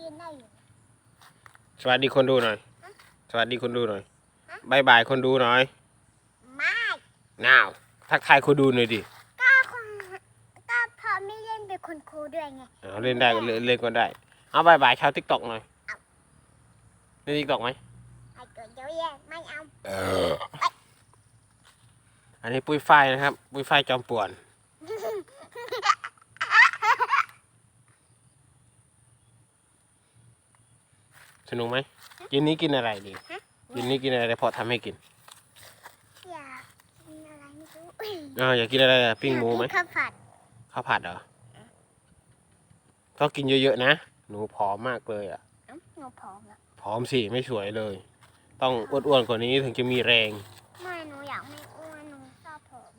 ยืนได้อยู่ สวัสดีคนดูหน่อย สวัสดีคนดูหน่อยฮะ บายบายคนดูหน่อยไม่น้าวทักทายคนดูหน่อยดิก็คนก็พอไม่เล่นเป็นคนครูด้วยไง เอาเล่นได้ก็เล่นเล่นก็ได้ เอาบายบายชาวทิกตอกหน่อยเล่นทิกตอกไหมไอ้เกิดเยอะแยะไม่เอาเอออันนี้ปุ้ยฝ้ายนะครับ ปุ้ยฝ้ายจอมป่วน สนุกไหมกินนี้กินอะไรดีกินนี้กินอะไรเดี๋ยวพอทำให้กินอยากกินอะไรไม่รู้อ่าอยากกินอะไรอะปิ้งหมูไหมอยากกินข้าวผัดข้าวผัดเหรอต้องกินเยอะๆนะหนูผอมมากเลยอะเอ้าหนูผอมแล้วผอมสิไม่สวยเลย ต้องอ้วนๆกว่านี้ถึงจะมีแรงไม่หนูอยากไม่อ้วนหนูชอบผอม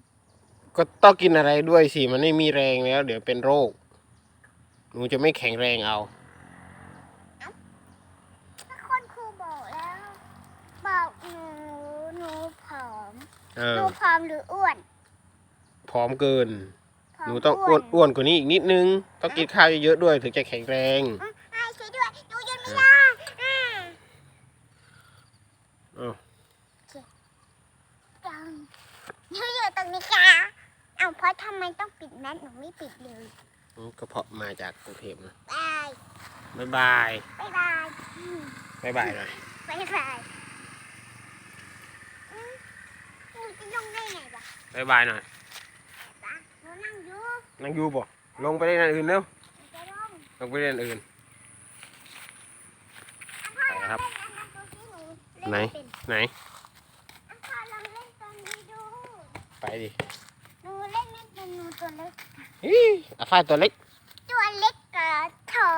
ก็ต้องกินอะไรด้วยสิมันไม่มีแรงแล้ว เดี๋ยวเป็นโรคหนูจะไม่แข็งแรงเอา ถ้าคนครู บอกแล้วบอกหนูหนูผอมเอหอนูผอมหรืออ้วนผอมเกินผอมหนูต้องอ้วนอ้วนกว่านี้อีกนิดนึง ต้องกินข้าวเยอะๆด้วยถึงจะแข็งแรง อืมไอ้ช่วยด้วยหนูยืนไม่ได้อ่าอ้าวจังหนูอยู่ตรงนี้ค่ะเอ้าเพราะทำไมต้องปิดแมสหนูไม่ปิดเลยก็เพราะมาจากกรุงเทพนะบายบ๊ายบายบายบายอืม บ๊ายบายหน่อยบายบายอืมหนูจะลงได้ไงวะบ๊ายบายหน่อยจ๊ะหนูนั่งอยู่นั่งอยู่บ่ลงไปเล่นอันอื่นเร็วหนูจะลงลงไปเล่นอันอื่นอะพ่อไปครับลองเล่นอันนั้นดูสิหนูเล่นไหนม่เป็นไหนอะพ่อลองเล่นตัวนี้ดูไปดิหนูเล่นไม่เป็นหนูตัวเล็กอีอาฝ้ายตัวเล็ก ตัวเล็กกับเธอ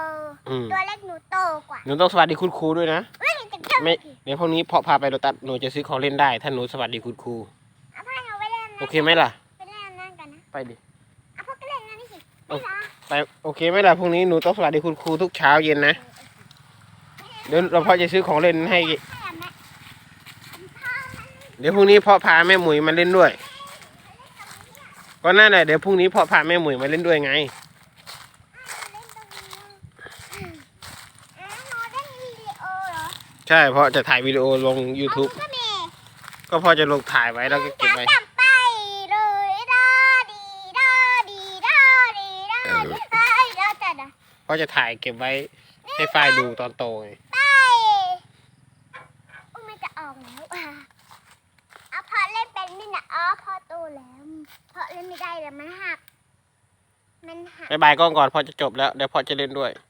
อืมตัวเล็กหนูโตกว่าหนูต้องสวัสดีคุณครูด้วยนะเฮ้ยจะเจ้าไม่เดี๋ยวพรุ่งนี้พ่อพาไปโรตัสหนูจะซื้อของเล่นได้ ถ้าหนูสวัสดีคุณครูอะพ่อเอาไปเล่นโอนะเคไหมล่ะ ไปเล่นอันนั่นกันนะไปดิอะพ่อก็เล่นนั่นนี่สิเอ้าไม่เหรอไปโอเคไหมล่ะพรุ่งนี้หนูต้องสวัสดีคุณครูทุกเช้าเย็นนะเดี๋ยวเราพ่อจะซื้อของเล่นให้ให้อะแม่พ่อมันเดี๋ยวพรุ่งนี้พ่อพาแม่หมุยมาเล่นด้วย ก็นั่นแหละเดี๋ยวพรุ่งนี้พ่อพาแม่หมุยมาเล่นด้วยไง เล่นตรงนี้อืมอะหนูเล่นวิดีโอเหรอ ใช่เพราะจะถ่ายวิดีโอลง YouTube ก็มีก็พ่อจะลงถ่ายไว้แล้วก็เก็บไว้ จับไปเลยดาดีดาดีดาดีดาดีดาดีดาจัดอะพ่อจะถ่ายเก็บไว้ให้ฝ้ายดูตอนโตไงไปอุ้ยมันจะออกแล้วอะเอาพอเล่นเป็นนี่นะอ๋อพอโตแล้วพอเล่นไม่ได้แล้วมันหักมันหัก บายบายกล้องก่อนพ่อจะจบแล้วเดี๋ยวพ่อจะเล่นด้วยบ